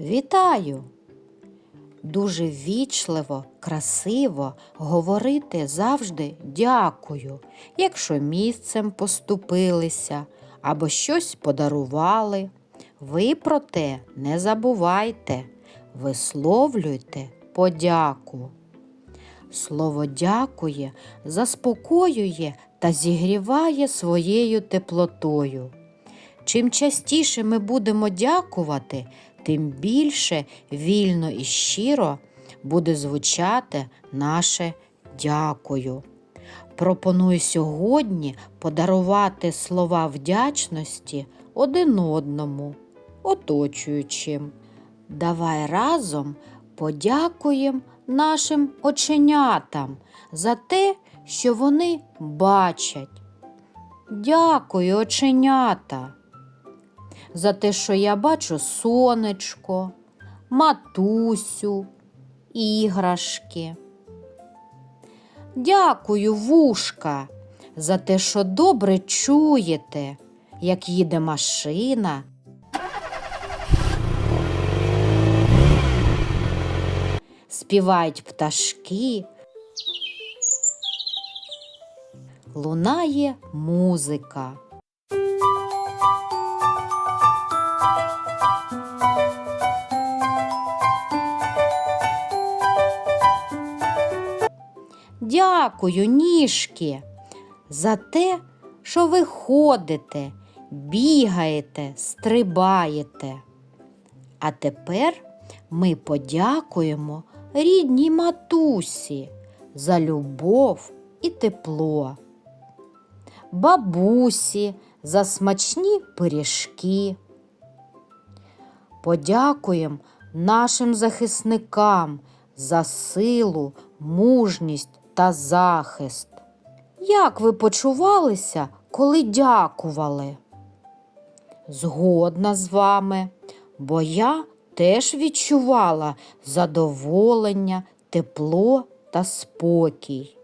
Вітаю! Дуже ввічливо, красиво говорити завжди дякую, якщо місцем поступилися або щось подарували. Ви про те не забувайте, висловлюйте подяку. Слово дякує заспокоює та зігріває своєю теплотою. Чим частіше ми будемо дякувати, тим більше вільно і щиро буде звучати наше дякую. Пропоную сьогодні подарувати слова вдячності один одному, оточуючим. Давай разом подякуємо нашим оченятам за те, що вони бачать. Дякую, оченята, за те, що я бачу сонечко, матусю, іграшки. Дякую, вушка, за те, що добре чуєте, як їде машина. Співають пташки. Лунає музика. Дякую, ніжки, за те, що ви ходите, бігаєте, стрибаєте. А тепер ми подякуємо рідній матусі за любов і тепло, бабусі за смачні пиріжки. Подякуємо нашим захисникам за силу, мужність та захист. Як ви почувалися, коли дякували? Згодна з вами, бо я теж відчувала задоволення, тепло та спокій.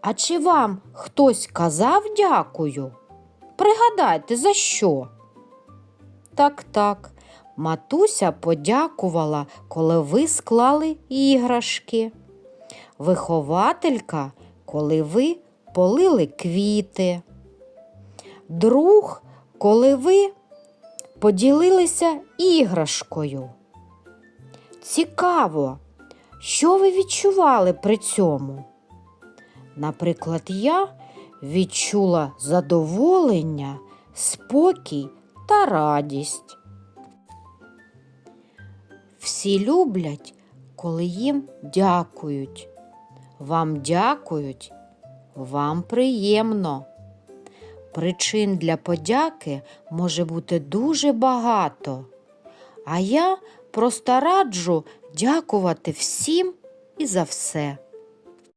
А чи вам хтось казав дякую? Пригадайте, за що? Так, так, матуся подякувала, коли ви склали іграшки. Вихователька, коли ви полили квіти. Друг, коли ви поділилися іграшкою. Цікаво, що ви відчували при цьому? Наприклад, я відчула задоволення, спокій та радість. Всі люблять, коли їм дякують. Вам дякують, вам приємно. Причин для подяки може бути дуже багато, а я просто раджу дякувати всім і за все.